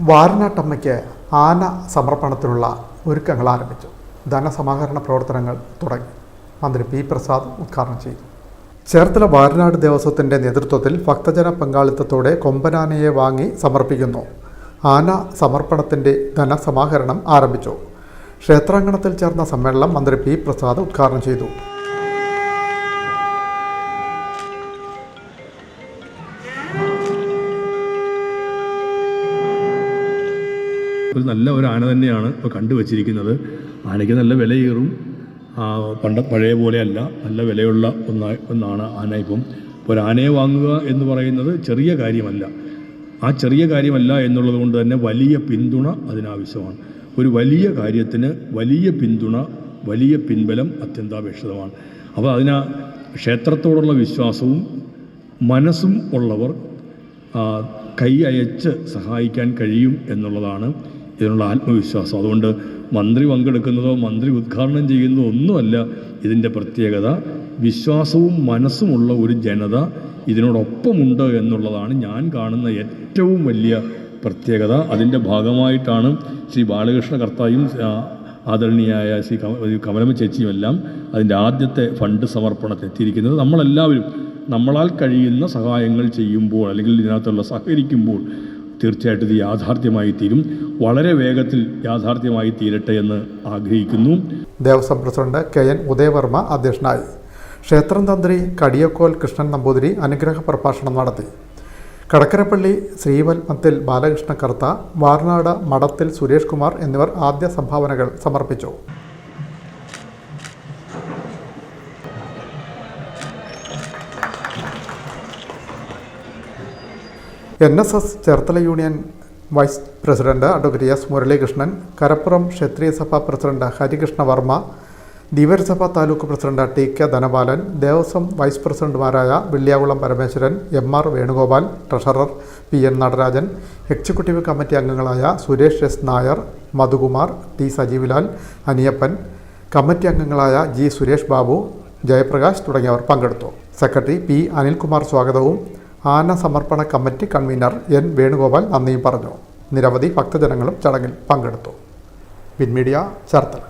വാരനാട്ടമ്മയ്ക്ക് ആന സമർപ്പണത്തിനുള്ള ഒരുക്കങ്ങൾ ആരംഭിച്ചു. ധനസമാഹരണ പ്രവർത്തനങ്ങൾ തുടങ്ങി. മന്ത്രി പി പ്രസാദ് ഉദ്ഘാടനം ചെയ്തു. ചേർത്തല വാരനാട് ദേവസ്വത്തിന്റെ നേതൃത്വത്തിൽ ഭക്തജന പങ്കാളിത്തത്തോടെ കൊമ്പനാനയെ വാങ്ങി സമർപ്പിക്കുന്നു. ആന സമർപ്പണത്തിന്റെ ധനസമാഹരണം ആരംഭിച്ചു. ക്ഷേത്രാങ്കണത്തിൽ ചേർന്ന സമ്മേളനം മന്ത്രി പി പ്രസാദ് ഉദ്ഘാടനം ചെയ്തു. ഒരു നല്ല ഒരു ആന തന്നെയാണ് ഇപ്പോൾ കണ്ടുവച്ചിരിക്കുന്നത്. ആനയ്ക്ക് നല്ല വിലയേറും. പണ്ട പഴയ പോലെയല്ല നല്ല വിലയുള്ള ഒന്നായി ഒന്നാണ് ആന ഇപ്പം. ഇപ്പോൾ ആനയെ വാങ്ങുക എന്ന് പറയുന്നത് ചെറിയ കാര്യമല്ല. ആ ചെറിയ കാര്യമല്ല എന്നുള്ളത് കൊണ്ട് തന്നെ വലിയ പിന്തുണ അതിനാവശ്യമാണ്. ഒരു വലിയ കാര്യത്തിന് വലിയ പിന്തുണ വലിയ പിൻബലം അത്യന്താപേക്ഷിതമാണ്. അപ്പോൾ അതിന് ക്ഷേത്രത്തോടുള്ള വിശ്വാസവും മനസ്സും ഉള്ളവർ കൈ അയച്ച് സഹായിക്കാൻ കഴിയും എന്നുള്ളതാണ് ഇതിനുള്ള ആത്മവിശ്വാസം. അതുകൊണ്ട് മന്ത്രി പങ്കെടുക്കുന്നതോ മന്ത്രി ഉദ്ഘാടനം ചെയ്യുന്നതോ ഒന്നുമല്ല ഇതിന്റെ പ്രത്യേകത. വിശ്വാസവും മനസ്സുമുള്ള ഒരു ജനത ഇതിനോടൊപ്പമുണ്ട് എന്നുള്ളതാണ് ഞാൻ കാണുന്ന ഏറ്റവും വലിയ പ്രത്യേകത. അതിന്റെ ഭാഗമായിട്ടാണ് ശ്രീ ബാലകൃഷ്ണ കർത്തായും ആദരണീയായ ശ്രീ കമ- കമലമ്മ ചേച്ചിയും എല്ലാം അതിന്റെ ആദ്യത്തെ ഫണ്ട് സമർപ്പണത്തെത്തിയിരിക്കുന്നത് നമ്മളെല്ലാവരും നമ്മളാൽ കഴിയുന്ന സഹായങ്ങൾ ചെയ്യുമ്പോൾ അല്ലെങ്കിൽ ഇതിനകത്തുള്ള സഹകരിക്കുമ്പോൾ തീർച്ചയായിട്ടും ഇത് യാഥാർത്ഥ്യമായി തീരും. വളരെ വേഗത്തിൽ യാഥാർത്ഥ്യമായി തീരട്ടെ എന്ന് ആഗ്രഹിക്കുന്നു. Devaswom president K N Udayavarma അധ്യക്ഷനായി. ക്ഷേത്രം തന്ത്രി കടിയക്കോൽ കൃഷ്ണൻ നമ്പൂതിരി അനുഗ്രഹ പ്രഭാഷണം നടത്തി. കടക്കരപ്പള്ളി ശ്രീവൽമത്തിൽ ബാലകൃഷ്ണ കർത്ത വാർനാട് മഠത്തിൽ സുരേഷ് കുമാർ എന്നിവർ ആദ്യ സംഭാവനകൾ സമർപ്പിച്ചു. N S S Cherthala union vice president advocate S Muralikrishnan Karappuram Kshatriya Sabha president Harikrishna Varma Dheevarasabha taluk president T K Dhanapalan Devaswom vice പ്രസിഡന്റുമാരായ Velliyakulam Parameswaran M R Venugopal treasurer P N Natarajan executive committee അംഗങ്ങളായ Suresh S Nair Madhukumar T Sajeevlal Aniyappan committee അംഗങ്ങളായ G Suresh Babu Jayaprakash തുടങ്ങിയവർ പങ്കെടുത്തു. Secretary P Anilkumar സ്വാഗതവും ആന സമർപ്പണ committee convener N Venugopal നന്ദിയും പറഞ്ഞു. നിരവധി ഭക്തജനങ്ങളും ചടങ്ങിൽ പങ്കെടുത്തു. വിൻമീഡിയ ചേർത്തല.